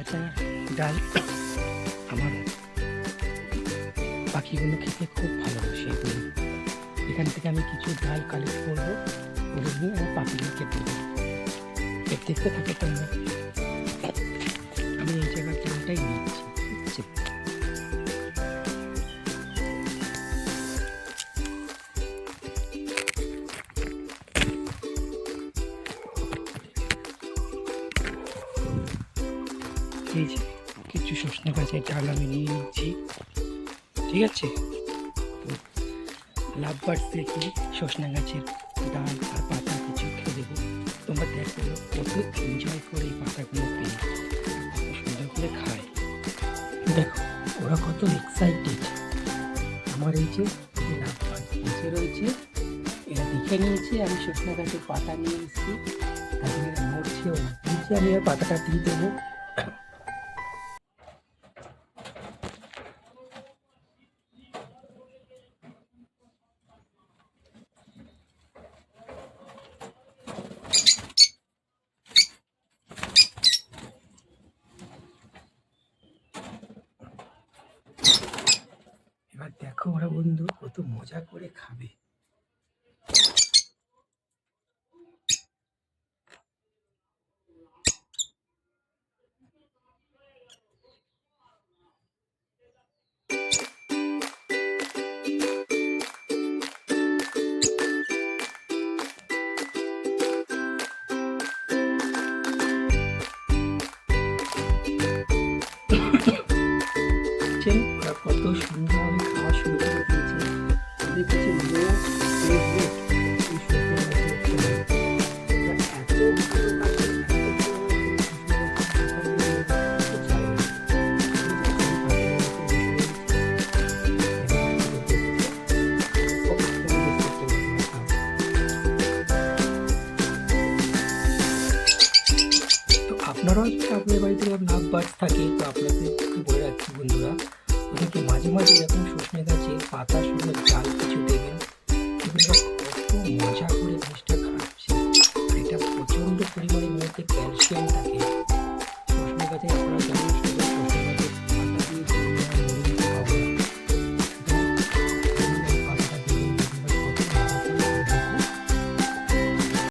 জিনিসটা কি গাছা ডাল, আমার পাখিগুলো খেতে খুব ভালোবাসে এগুলো এখান থেকে আমি কিছু ডাল কালেক্ট করব করে নিয়ে আমি পাখিগুলোকে দেবো। দেখতে থাকে তোমরা আমি এই জায়গার ডালটাই নিচ্ছি এই যে, কিছু সজনে গাছের ডাল আমি নিয়ে নিচ্ছি। ঠিক আছে? লাভ বার্ড বার্ডসদেরকে সজনে গাছের ডাল আর পাতা কিছু খেয়ে দেবো তোমরা দেখো, কত এনজয় করে এই পাতাগুলো পেয়ে সুন্দর করে খায়। দেখো, ওরা কত এক্সাইটেড আমার এই যে লাভ বার্ড নিচে রয়েছে, এরা দেখে নিয়েছে, আমি সজনে গাছের পাতা নিয়ে এসেছি। তাদের মরছেও না। নিচে আমি আর পাতাটা দিয়ে দেবো। এবার দেখো ওরা বন্ধু কত মজা করে খাবে। না, খাও। তো আপনারাও যদি আপনার বাড়িতে লাভ বার্ডস থাকে তো আপনাদের বলে রাখছি বন্ধুরা ওদেরকে মাঝে মাঝে এরকম সজনে গাছে পাতা সুন্দর জাল কিছু দেবেন। এগুলো কত মজা